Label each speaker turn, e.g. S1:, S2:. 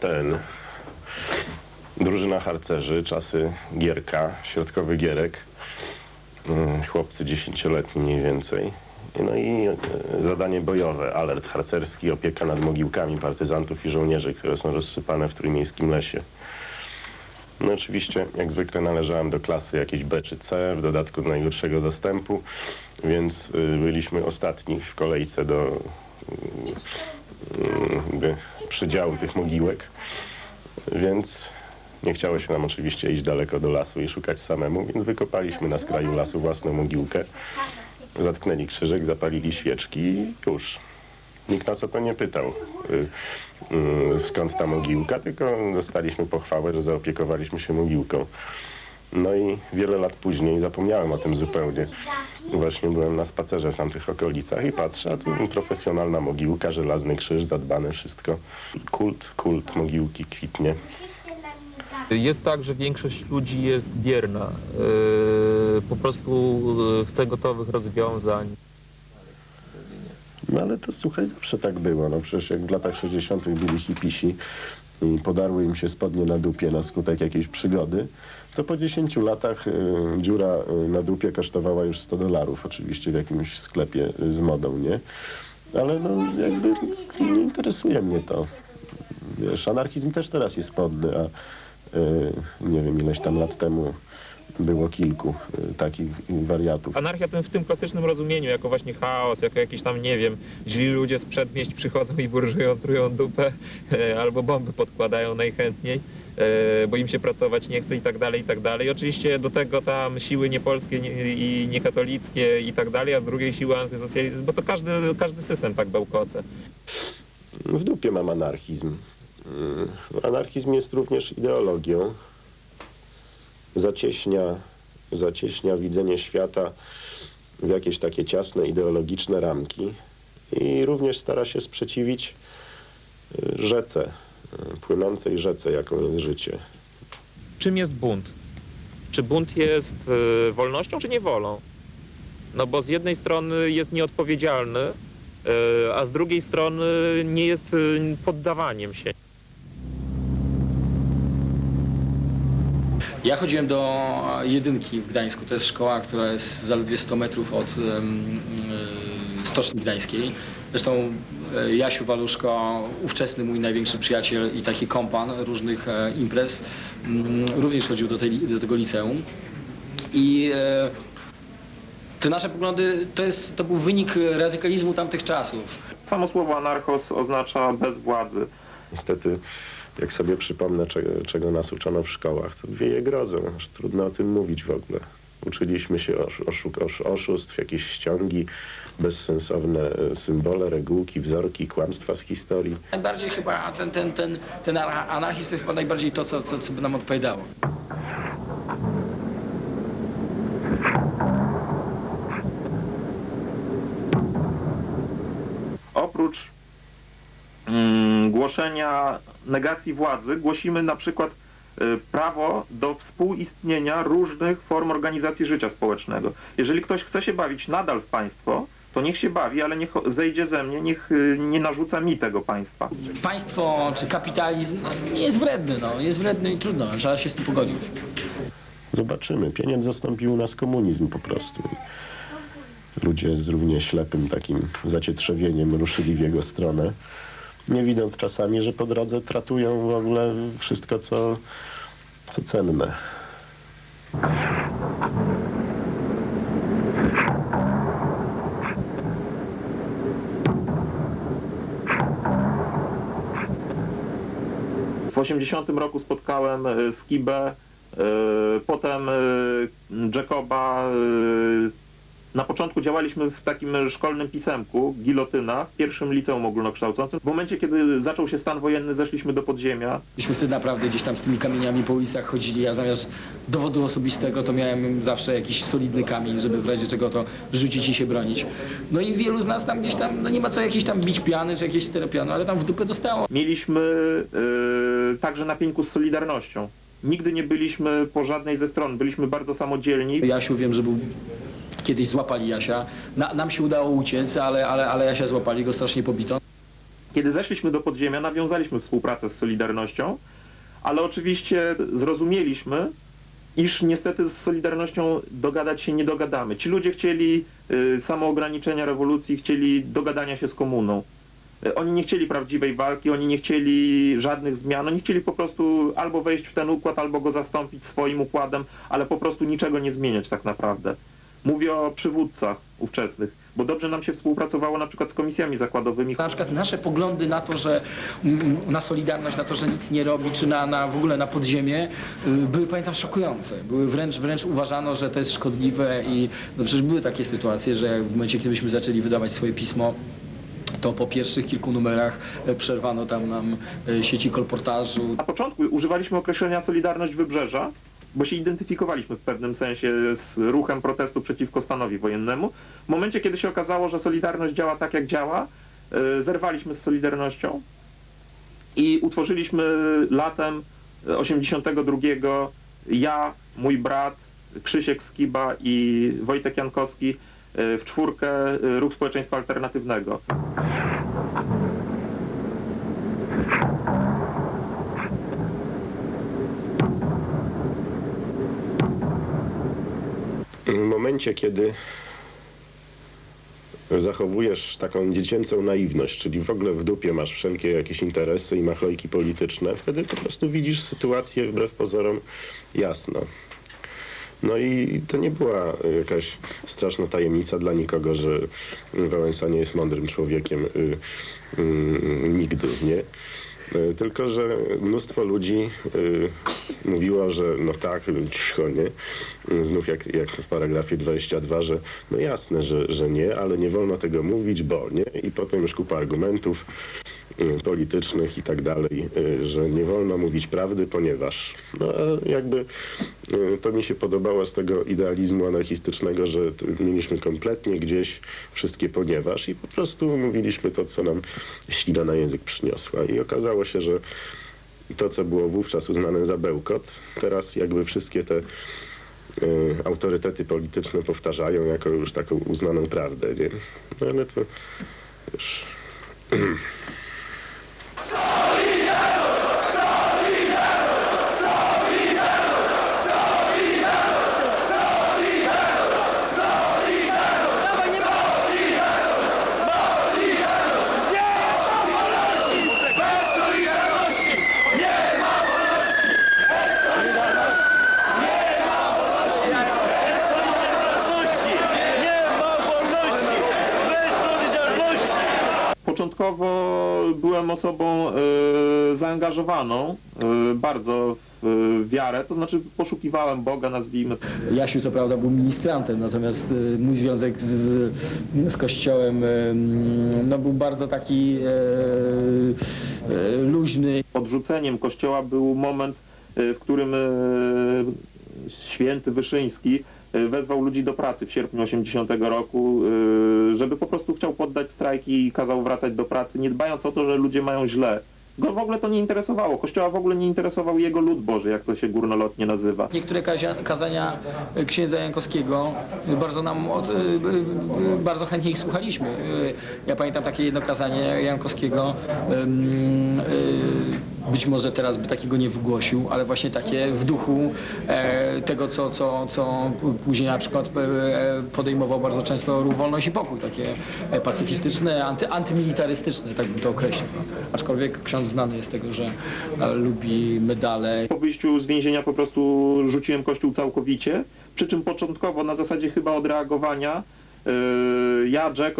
S1: Ten. Drużyna harcerzy, czasy Gierka, środkowy Gierek. Mm, Chłopcy dziesięcioletni mniej więcej. No i e, zadanie bojowe, alert harcerski, opieka nad mogiłkami partyzantów i żołnierzy, które są rozsypane w trójmiejskim lesie. No oczywiście, jak zwykle należałem do klasy jakiejś B czy C, w dodatku do najgorszego zastępu, więc y, byliśmy ostatni w kolejce do y, jakby przydziału tych mogiłek, więc nie chciało się nam oczywiście iść daleko do lasu i szukać samemu, więc wykopaliśmy na skraju lasu własną mogiłkę, zatknęli krzyżyk, zapalili świeczki i już. Nikt nas o to nie pytał, y, y, skąd ta mogiłka, tylko dostaliśmy pochwałę, że zaopiekowaliśmy się mogiłką. No i wiele lat później, zapomniałem o tym zupełnie, właśnie byłem na spacerze w tamtych okolicach i patrzę, a tu profesjonalna mogiłka, żelazny krzyż, zadbane wszystko. Kult, kult mogiłki kwitnie.
S2: Jest tak, że większość ludzi jest bierna. Yy, Po prostu yy, chce gotowych rozwiązań.
S1: No ale to słuchaj, zawsze tak było. No przecież jak w latach 60. byli hipisi i podarły im się spodnie na dupie na skutek jakiejś przygody, to po 10 latach y, dziura y, na dupie kosztowała już 100 dolarów, oczywiście w jakimś sklepie y, z modą, nie? Ale no jakby nie interesuje mnie to. Wiesz, anarchizm też teraz jest modny, a nie wiem, ileś tam lat temu było kilku y, takich wariatów.
S2: Anarchia ten w tym klasycznym rozumieniu, jako właśnie chaos, jako jakiś tam, nie wiem, źli ludzie z przedmieść przychodzą i burżują, trują dupę, e, albo bomby podkładają najchętniej, e, bo im się pracować nie chce i tak dalej, i tak dalej. Oczywiście do tego tam siły niepolskie nie- i niekatolickie i tak dalej, a z drugiej siły antysocjalizm, bo to każdy, każdy system tak bełkoce.
S1: W dupie mam anarchizm. Mm, Anarchizm jest również ideologią. Zacieśnia, zacieśnia widzenie świata w jakieś takie ciasne ideologiczne ramki i również stara się sprzeciwić y, rzece, y, płynącej rzece, jaką jest życie.
S2: czym jest bunt? Czy bunt jest e, wolnością, czy niewolą? No bo z jednej strony jest nieodpowiedzialny, a z drugiej strony nie jest poddawaniem się.
S3: Ja chodziłem do jedynki w Gdańsku. To jest szkoła, która jest zaledwie 100 metrów od e, Stoczni Gdańskiej. Zresztą e, Jasiu Waluszko, ówczesny mój największy przyjaciel i taki kompan różnych e, imprez, mm, również chodził do, tej, do tego liceum. I e, te nasze poglądy to, jest, to był wynik radykalizmu tamtych czasów.
S4: Samo słowo anarchos oznacza bez władzy.
S1: Niestety, jak sobie przypomnę, czego, czego nas uczono w szkołach, to wieje grozą, aż trudno o tym mówić w ogóle. Uczyliśmy się osz, oszuk, osz, oszustw, jakieś ściągi, bezsensowne e, symbole, regułki, wzorki, kłamstwa z historii.
S3: Najbardziej chyba ten, ten, ten, ten ana- anarchizm to jest chyba najbardziej to, co, co, co by nam odpowiadało.
S4: Oprócz głoszenia negacji władzy, głosimy na przykład y, prawo do współistnienia różnych form organizacji życia społecznego. Jeżeli ktoś chce się bawić nadal w państwo, to niech się bawi, ale niech zejdzie ze mnie, niech y, nie narzuca mi tego państwa.
S3: Państwo czy kapitalizm no, nie jest wredny, no. jest wredny i trudno, trzeba się z tym pogodzić.
S1: Zobaczymy. Pieniądz zastąpił u nas komunizm po prostu. Ludzie z równie ślepym takim zacietrzewieniem ruszyli w jego stronę, nie widząc czasami, że po drodze tratują w ogóle wszystko, co, co cenne.
S4: W 80 roku spotkałem e, Skibę, e, potem e, Jacoba. Na początku działaliśmy w takim szkolnym pisemku, Gilotyna, w pierwszym liceum ogólnokształcącym. W momencie, kiedy zaczął się stan wojenny, zeszliśmy do podziemia.
S3: Myśmy wtedy naprawdę gdzieś tam z tymi kamieniami po ulicach chodzili, ja zamiast dowodu osobistego to miałem zawsze jakiś solidny kamień, żeby w razie czego to rzucić i się bronić. No i wielu z nas tam gdzieś tam, no nie ma co jakieś tam bić piany czy jakieś stereopiany, ale tam w dupę dostało.
S4: Mieliśmy e, także na pieńku z Solidarnością. Nigdy nie byliśmy po żadnej ze stron, byliśmy bardzo samodzielni.
S3: Jasiu wiem, że był kiedyś złapali Jasia. Na, nam się udało uciec, ale, ale, ale Jasia złapali, go strasznie pobito.
S4: Kiedy zeszliśmy do podziemia, nawiązaliśmy współpracę z Solidarnością, ale oczywiście zrozumieliśmy, iż niestety z Solidarnością dogadać się nie dogadamy. Ci ludzie chcieli y, samoograniczenia rewolucji, chcieli dogadania się z komuną. Y, Oni nie chcieli prawdziwej walki, oni nie chcieli żadnych zmian, oni chcieli po prostu albo wejść w ten układ, albo go zastąpić swoim układem, ale po prostu niczego nie zmieniać tak naprawdę. Mówię o przywódcach ówczesnych, bo dobrze nam się współpracowało na przykład z komisjami zakładowymi.
S3: Na przykład nasze poglądy na to, że mm, na Solidarność, na to, że nic nie robi, czy na, na w ogóle na podziemie, y, były pamiętam szokujące. Były wręcz, wręcz uważano, że to jest szkodliwe i no przecież były takie sytuacje, że w momencie, kiedy myśmy zaczęli wydawać swoje pismo, to po pierwszych kilku numerach e, przerwano tam nam e, sieci kolportażu.
S4: Na początku używaliśmy określenia Solidarność Wybrzeża, bo się identyfikowaliśmy w pewnym sensie z ruchem protestu przeciwko stanowi wojennemu. W momencie, kiedy się okazało, że Solidarność działa tak, jak działa, e, zerwaliśmy z Solidarnością i utworzyliśmy latem 82 ja, mój brat, Krzysiek Skiba i Wojtek Jankowski e, w czwórkę e, Ruch Społeczeństwa Alternatywnego.
S1: W momencie, kiedy zachowujesz taką dziecięcą naiwność, czyli w ogóle w dupie masz wszelkie jakieś interesy i machlojki polityczne, wtedy po prostu widzisz sytuację wbrew pozorom jasno. No i to nie była jakaś straszna tajemnica dla nikogo, że Wałęsa nie jest mądrym człowiekiem y, y, nigdy, nie? Y, Tylko, że mnóstwo ludzi y, mówiło, że no tak, cicho, nie? Znów jak, jak w paragrafie 22, że no jasne, że, że nie, ale nie wolno tego mówić, bo nie? I potem już kupa argumentów y, politycznych i tak dalej, y, że nie wolno mówić prawdy, ponieważ no jakby to mi się podobało z tego idealizmu anarchistycznego, że mieliśmy kompletnie gdzieś wszystkie ponieważ i po prostu mówiliśmy to, co nam ślina na język przyniosła. I okazało się, że to, co było wówczas uznane za bełkot, teraz jakby wszystkie te y, autorytety polityczne powtarzają jako już taką uznaną prawdę, nie? No ale to już...
S4: Początkowo byłem osobą e, zaangażowaną e, bardzo w e, wiarę, to znaczy poszukiwałem Boga, nazwijmy to.
S3: Jasiu co prawda był ministrantem, natomiast mój związek z, z kościołem no, był bardzo taki e, luźny.
S4: Odrzuceniem kościoła był moment, w którym święty Wyszyński wezwał ludzi do pracy w sierpniu 80 roku, e, żeby po prostu chciał poddać strajki i kazał wracać do pracy, nie dbając o to, że ludzie mają źle. Go w ogóle to nie interesowało. Kościoła w ogóle nie interesował jego lud Boży, jak to się górnolotnie nazywa.
S3: Niektóre kazania księdza Jankowskiego bardzo nam od, e, bardzo chętnie ich słuchaliśmy. Ja pamiętam takie jedno kazanie Jankowskiego. Być może teraz by takiego nie wygłosił, ale właśnie takie w duchu e, tego, co, co, co później na przykład e, podejmował bardzo często ruch Wolność i Pokój, takie e, pacyfistyczne, anty, antymilitarystyczne, tak bym to określił. Aczkolwiek ksiądz znany jest tego, że e, lubi medale,
S4: Po wyjściu z więzienia po prostu rzuciłem kościół całkowicie, przy czym początkowo na zasadzie chyba odreagowania yy, ja, Jack